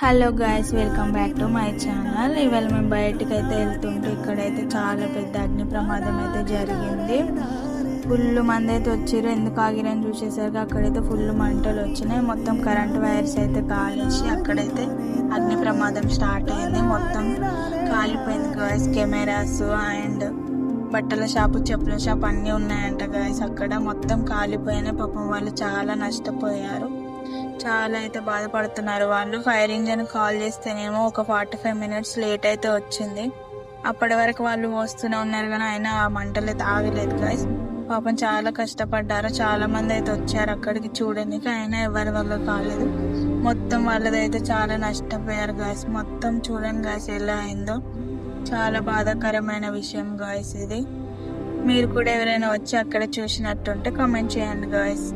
Hello guys welcome back to my channel ఇవాళ మేము బయటకు అయితే వెళ్తుంటే ఇక్కడైతే చాలా పెద్ద అగ్ని ప్రమాదం అయితే జరిగింది. ఫుల్ మంది అయితే వచ్చారు. ఎందుకు ఆగిరని చూసేసరికి అక్కడైతే ఫుల్ మంటలు వచ్చినాయి. మొత్తం కరెంట్ వైర్స్ అయితే కాలేసి అక్కడైతే అగ్ని ప్రమాదం స్టార్ట్ అయింది. మొత్తం కాలిపోయింది గాయస్ కెమెరాస్ అండ్ బట్టల షాపు చెప్పుల షాప్ అన్నీ ఉన్నాయంట గాయస్ అక్కడ మొత్తం కాలిపోయినాయి. పాపం వాళ్ళు చాలా నష్టపోయారు. చాలా అయితే బాధపడుతున్నారు వాళ్ళు. ఫైర్ ఇంజన్ కాల్ చేస్తేనేమో ఒక ఫార్టీ ఫైవ్ మినిట్స్ లేట్ అయితే వచ్చింది. అప్పటి వరకు వాళ్ళు వస్తూనే ఉన్నారు కానీ ఆయన ఆ మంటలు అయితే ఆగలేదు గాయస్ పాపం చాలా కష్టపడ్డారు. చాలా మంది అయితే వచ్చారు అక్కడికి చూడడానికి అయినా ఎవరి వల్ల కాలేదు. మొత్తం వాళ్ళదైతే చాలా నష్టపోయారు గాయస్ మొత్తం చూడండి గాయస్ ఎలా అయిందో. చాలా బాధాకరమైన విషయం గాయస్ ఇది. మీరు కూడా ఎవరైనా వచ్చి అక్కడ చూసినట్టుంటే కామెంట్ చేయండి గాయస్